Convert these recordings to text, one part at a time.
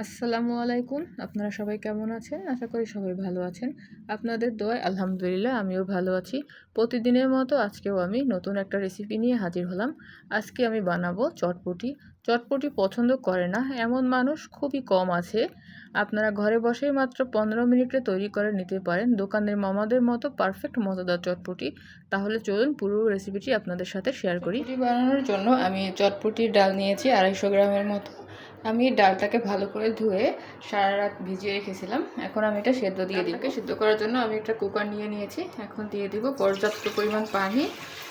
আসসালামু আলাইকুম। আপনারা সবাই কেমন আছেন? আশা করি সবাই ভালো আছেন। আপনাদের দোয়ায় আলহামদুলিল্লাহ আমিও ভালো আছি। প্রতিদিনের মতো আজকেও আমি নতুন একটা রেসিপি নিয়ে হাজির হলাম। আজকে আমি বানাবো চটপটি। চটপটি পছন্দ করে না, এমন মানুষ খুবই কম আছে। আপনারা ঘরে বসেই মাত্র পনেরো মিনিটে তৈরি করে নিতে পারেন। দোকানের মামাদের মতো পারফেক্ট মজাদার চটপটি। তাহলে চলুন পুরো রেসিপিটি আপনাদের সাথে শেয়ার করি। বানানোর জন্য আমি চটপটির ডাল নিয়েছি আড়াইশো গ্রামের মতো। আমি ডালটাকে ভালো করে ধুয়ে সারা রাত ভিজিয়ে রেখেছিলাম। এখন আমি এটা সেদ্ধ দিয়ে দিই সেদ্ধ করার জন্য আমি একটা কুকার নিয়ে নিয়েছি। এখন দিয়ে দিব পর্যাপ্ত পরিমাণ পানি।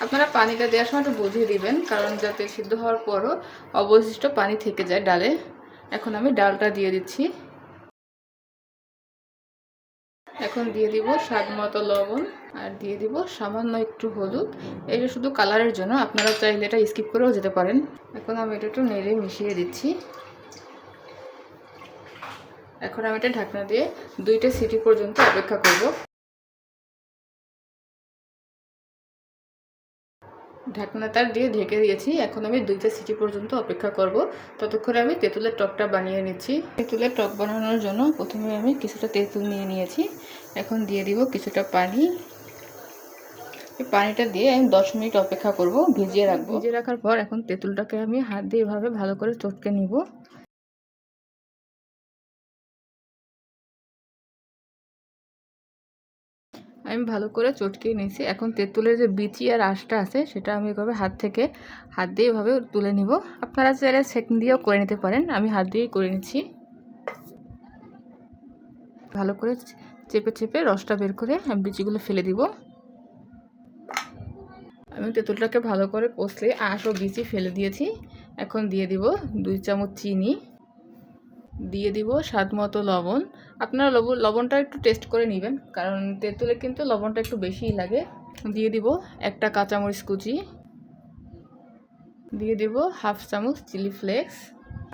আপনারা পানিটা দেওয়ার সময় একটু বুঝিয়ে দিবেন কারণ যাতে সিদ্ধ হওয়ার পরও অবশিষ্ট পানি থেকে যায় ডালে। এখন আমি ডালটা দিয়ে দিচ্ছি। এখন দিয়ে দিব স্বাদ মতো লবণ আর দিয়ে দিব সামান্য একটু হলুদ। এটা শুধু কালারের জন্য আপনারা চাইলে এটা স্কিপ করেও যেতে পারেন। এখন আমি এটা একটু নেড়ে মিশিয়ে দিচ্ছি। এখন আমি এটা ঢাকনা দিয়ে দুইটা সিটি পর্যন্ত অপেক্ষা করব। ঢাকনাটা দিয়ে ঢেকে দিয়েছি। এখন আমি দুইটা সিটি পর্যন্ত অপেক্ষা করব। ততক্ষণে আমি তেঁতুলের টকটা বানিয়ে নিচ্ছি। তেঁতুলের টক বানানোর জন্য প্রথমে আমি কিছুটা তেঁতুল নিয়ে নিয়েছি। এখন দিয়ে দিব কিছুটা পানি। পানিটা দিয়ে আমি দশ মিনিট অপেক্ষা করব, ভিজিয়ে রাখব। ভিজিয়ে রাখার পর এখন তেঁতুলটাকে আমি হাত দিয়ে এভাবে ভালো করে চটকে নিব। আমি ভালো করে চটকিয়ে নিয়েছি। এখন তেঁতুলের যে বিচি আর আঁশটা আছে, সেটা আমি এভাবে হাত থেকে, হাত দিয়ে এভাবে তুলে নিব। আপনারা চাইলে সেকিং দিয়েও করে নিতে পারেন। আমি হাত দিয়েই করে নিচ্ছি। ভালো করে চেপে চেপে রসটা বের করে আমি বিচিগুলো ফেলে দিব। আমি তেঁতুলটাকে ভালো করে কষলে আঁশ ও বিচি ফেলে দিয়েছি। এখন দিয়ে দিব দুই চামচ চিনি। দিয়ে দিব স্বাদ মতো লবণ। আপনারা লবণ লবণটা একটু টেস্ট করে নেবেন, কারণ তেঁতুলে কিন্তু লবণটা একটু বেশিই লাগে। দিয়ে দিব একটা কাঁচামরিচ কুচি। দিয়ে দিব হাফ চামচ চিলি ফ্লেক্স।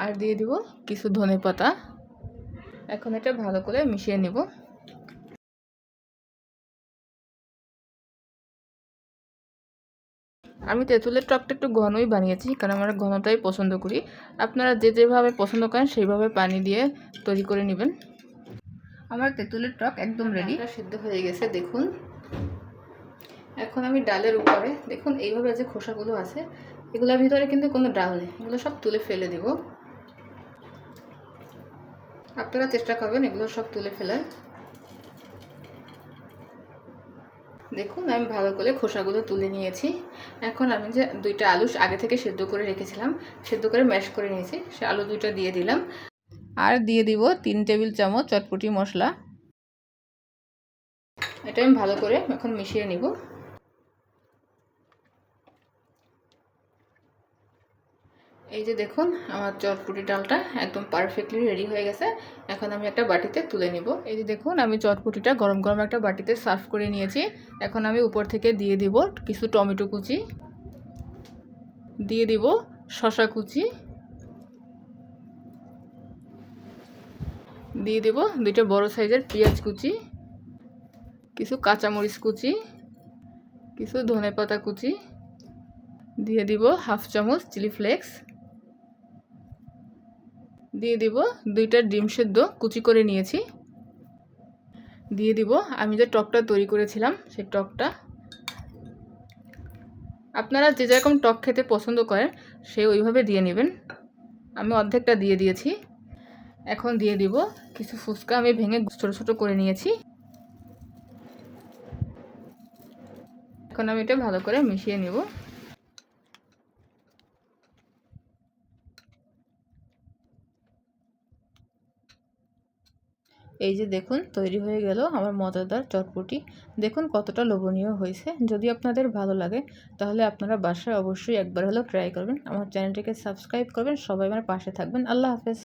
আর দিয়ে দিব কিছু ধনে পাতা এখন এটা ভালো করে মিশিয়ে নেব। আমি তেঁতুলের টকটা একটু ঘনই বানিয়েছি, কারণ আমরা ঘনটাই পছন্দ করি। আপনারা যে যেভাবে পছন্দ করেন, সেইভাবে পানি দিয়ে তৈরি করে নেবেন। আমার তেঁতুলের টক একদম রেডি সিদ্ধ হয়ে গেছে, দেখুন। এখন আমি ডালের উপরে, দেখুন এইভাবে যে খোসাগুলো আছে, এগুলোর ভিতরে কিন্তু কোনো ডাল নেই। এগুলো সব তুলে ফেলে দেব। আপনারা চেষ্টা করবেন এগুলো সব তুলে ফেলার। দেখুন, আমি ভালো করে খোসাগুলো তুলে নিয়েছি। এখন আমি যে দুইটা আলু আগে থেকে সেদ্ধ করে রেখেছিলাম, সেদ্ধ করে ম্যাশ করে নিয়েছি। সে আলু দুইটা দিয়ে দিলাম। আর দিয়ে দিব তিন টেবিল চামচ চটপটি মশলা। এটা আমি ভালো করে এখন মিশিয়ে নিব। এই যে দেখুন, আমার চটপুটি ডালটা একদম পারফেক্টলি রেডি হয়ে গেছে। এখন আমি একটা বাটিতে তুলে নিব। এই যে দেখুন, আমি চটপুটিটা গরম গরম একটা বাটিতে সার্ভ করে নিয়েছি। এখন আমি উপর থেকে দিয়ে দিব কিছু টমেটো কুচি। দিয়ে দিব শশা কুচি। দিয়ে দিব দুইটা বড় সাইজের পেঁয়াজ কুচি। কিছু কাঁচামরিচ কুচি। কিছু ধনে পাতা কুচি। দিয়ে দিব হাফ চামচ চিলি ফ্লেক্স। দিয়ে দিব দুইটা ডিম সেদ্ধ, কুচি করে নিয়েছি। দিয়ে দিব, আমি যে টকটা তৈরি করেছিলাম, সেই টকটা। আপনারা যে যেরকম টক খেতে পছন্দ করেন, সে ওইভাবে দিয়ে নেবেন। আমি অর্ধেকটা দিয়ে দিয়েছি। এখন দিয়ে দিব কিছু ফুচকা, আমি ভেঙে ছোটো ছোটো করে নিয়েছি। এখন আমি এটা ভালো করে মিশিয়ে নেব। এই যে দেখুন, তৈরি হয়ে গেল আমার মজাদার চটপটি। দেখুন কতটা লোভনীয় হয়েছে। যদি আপনাদের ভালো লাগে, তাহলে আপনারা বাসায় অবশ্যই একবার হলেও ট্রাই করবেন। আমার চ্যানেলটিকে সাবস্ক্রাইব করবেন। সবাই আমার পাশে থাকবেন। আল্লাহ হাফেজ।